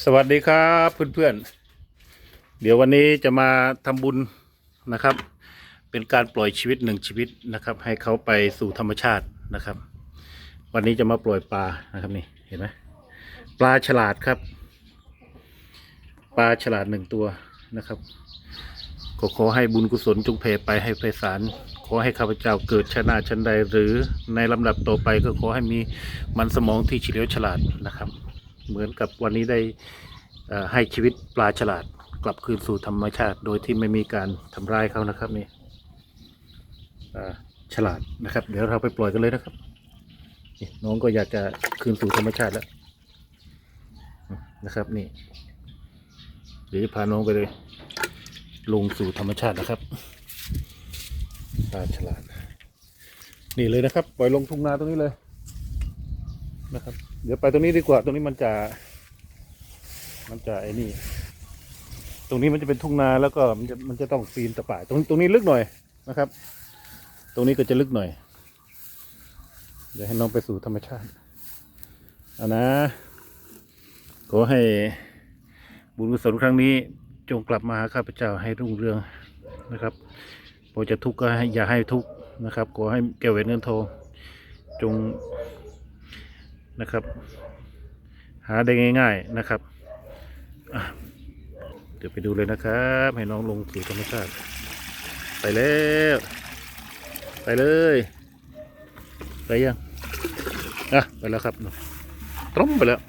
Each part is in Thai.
สวัสดีครับเพื่อนๆ เดี๋ยววันนี้จะมาทำบุญนะครับ เป็นการปล่อยชีวิตหนึ่งชีวิตนะครับ ให้เขาไปสู่ธรรมชาตินะครับ วันนี้จะมาปล่อยปลานะครับนี่เห็นไหมปลาฉลาดครับ ปลาฉลาดหนึ่งตัวนะครับก็ขอให้บุญกุศลจงเพไปให้ไพศาลขอให้ข้าพเจ้าเกิดชาติชั้นใด หรือในลำดับต่อไปก็ขอให้มีมันสมองที่เฉลียวฉลาดนะครับ เหมือนกับวันนี้ได้ให้ชีวิตปลาฉลาดกลับคืนสู่ธรรมชาติ โดยที่ไม่มีการทำร้ายเขานะครับนี่ฉลาดนะครับ เดี๋ยวเราไปปล่อยกันเลยนะครับนี่น้องก็อยากจะคืนสู่ธรรมชาติแล้วนะครับนี่เดี๋ยวพาน้องไปเลย ลงสู่ธรรมชาตินะครับปลาฉลาด นี่เลยนะครับ ปล่อยลงทุ่งนาตรงนี้เลย นะครับ เดี๋ยวไปตรงนี้ดีกว่า ตรงนี้มันจะ มันจะไอ้นี่ ตรงนี้มันจะเป็นทุ่งนาแล้วก็มันจะมันจะต้องปีนตะป่ายตรงตรงนี้ลึกหน่อยนะครับ ตรงนี้ก็จะลึกหน่อย เดี๋ยวให้น้องไปสู่ธรรมชาติเอานะขอให้บุญกุศลครั้งนี้จงกลับมาหาข้าพเจ้าให้รุ่งเรืองนะครับโปรดจะทุกข์ก็ให้อย่าให้ทุกข์นะครับ ขอให้แก้วเวทเงินทองจง นะครับ หาได้ง่ายๆนะครับเดี๋ยวไปดูเลยนะครับ ให้น้องลงสู่ธรรมชาติ ไปแล้ว ไปเลย ไปยังอะไปแล้วครับตรมไปแล้ว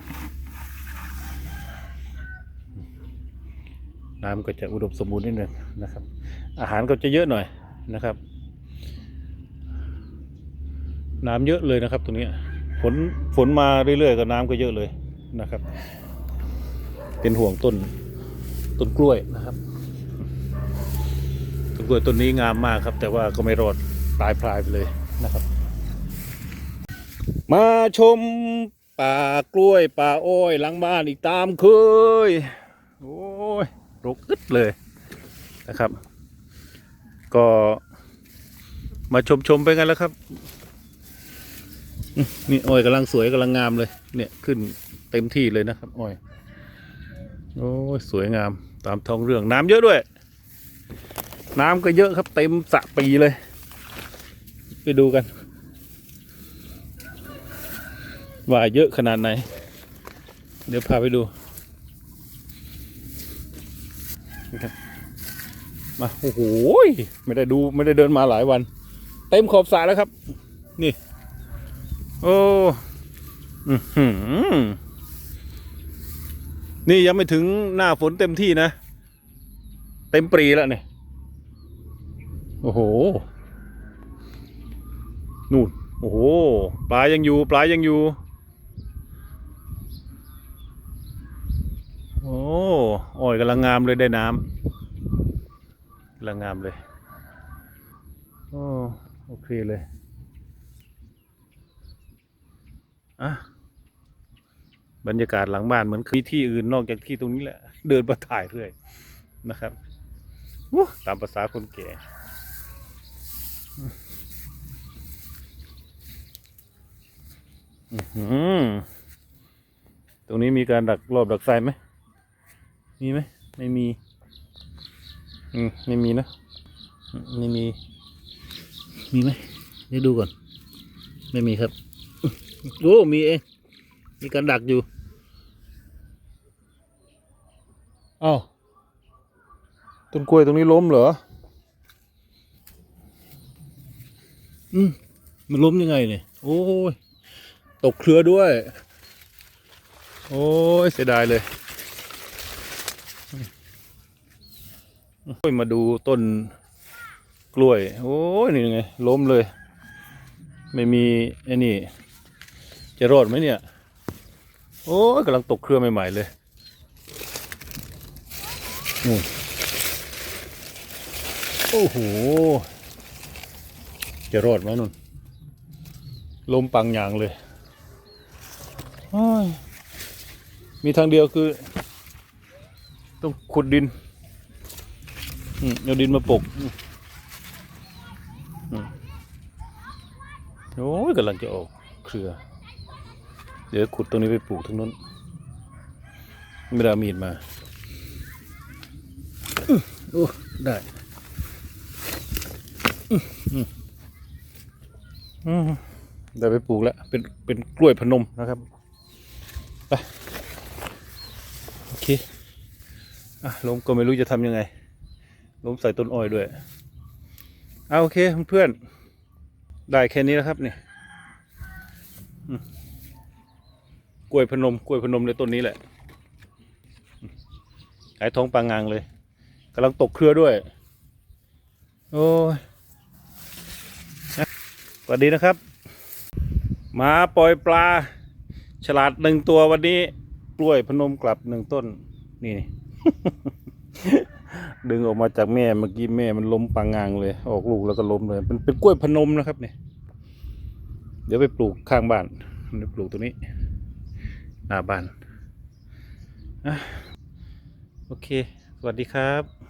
น้ำก็จะอุดมสมบูรณ์นิดหนึ่งนะครับ อาหารก็จะเยอะหน่อยนะครับ น้ำเยอะเลยนะครับตรงนี้ ฝนฝนมาเรื่อยๆก็น้ำก็เยอะเลยนะครับ เป็นห่วงต้นต้นกล้วยนะครับต้นกล้วยต้นนี้งามมากครับ แต่ว่าก็ไม่รอดตายพลายไปเลยนะครับ มาชมป่ากล้วยป่าอ้อยหลังบ้านอีกตามเคยโอ้ยรกอึดเลยนะครับ ก็มาชมชมไปกันแล้วครับ นี่อ้อยกำลังสวยกำลังงามเลย เนี่ยขึ้นเต็มที่เลยนะครับอ้อย โอ้ยสวยงามตามท้องเรื่องน้ำเยอะด้วย น้ำก็เยอะครับเต็มสระปีเลย ไปดูกัน ว่าเยอะขนาดไหน เดี๋ยวพาไปดูนะครับมาโอ้โหไม่ได้ดูไม่ได้เดินมาหลายวัน เต็มขอบสระแล้วครับ นี่ โอ้นี่ยังไม่ถึงหน้าฝนเต็มที่นะ เต็มปรีแล้วเนี่ย โอ้โห นู่น โอ้โห ปลายังอยู่ ปลายังอยู่ โอ้อ้อยกำลังงามเลยได้น้ำกำลังงามเลย โอ้ โอเคเลย อะบรรยากาศหลังบ้านเหมือนมีที่อื่นนอกจากที่ตรงนี้แหละ เดินมาถ่ายเรื่อยนะครับตามภาษาคนแก่ตรงนี้มีการดักรอบดักไฟไหม มีไหม ไม่มี อืม ไม่มีนะ ไม่มี มีไหมเดี๋ยวดูก่อน ไม่มีครับ โอ้มีเองมีการดักอยู่อ้าวต้นกล้วยตรงนี้ล้มเหรอ อืมมันล้มยังไงเนี่ยโอ้ยตกเครือด้วย โอ้ยเสียดายเลยโอ้ยมาดูต้นกล้วย โอ้ยนี่ยังไงล้มเลย ไม่มีไอ้นี่ จะรอดไหมเนี่ย โอ้ยกำลังตกเครือใหม่ ๆ เลยโอ้โห จะรอดไหมนุ่น ลมปังอย่างเลย มีทางเดียวคือ ต้องขุดดินเอาดินมาปกโอ้ยกำลังจะออกเครือ เดี๋ยวขุดตรงนี้ไปปลูกตรงนู้นไม่ได้เอามีดมาอื้อโอ้ได้อื้ออืมอืมได้ไปปลูกแล้ว เป็นเป็นกล้วยพนมนะครับไปโอเคอะลมก็ไม่รู้จะทำยังไงลมใส่ต้นอ้อยด้วยเอาโอเคเพื่อนๆได้แค่นี้แล้วครับเนี่ยอืม กล้วยพนมกล้วยพนมเลยต้นนี้แหละขายท้องปลางางเลยกำลังตกเครือด้วย โอ้ยสวัสดีนะครับมาปล่อยปลา ฉลาดหนึ่งตัววันนี้กล้วยพนมกลับหนึ่งต้น นี่ ดึงออกมาจากแม่เมื่อกี้แม่มันล้มปางงางเลย ออกลูกแล้วก็ล้มเลยเป็นเป็นกล้วยพนมนะครับเนี่ยเดี๋ยวไปปลูกข้างบ้านเดี๋ยวปลูกตรงนี้ หน้าบ้านโอเค สวัสดีครับ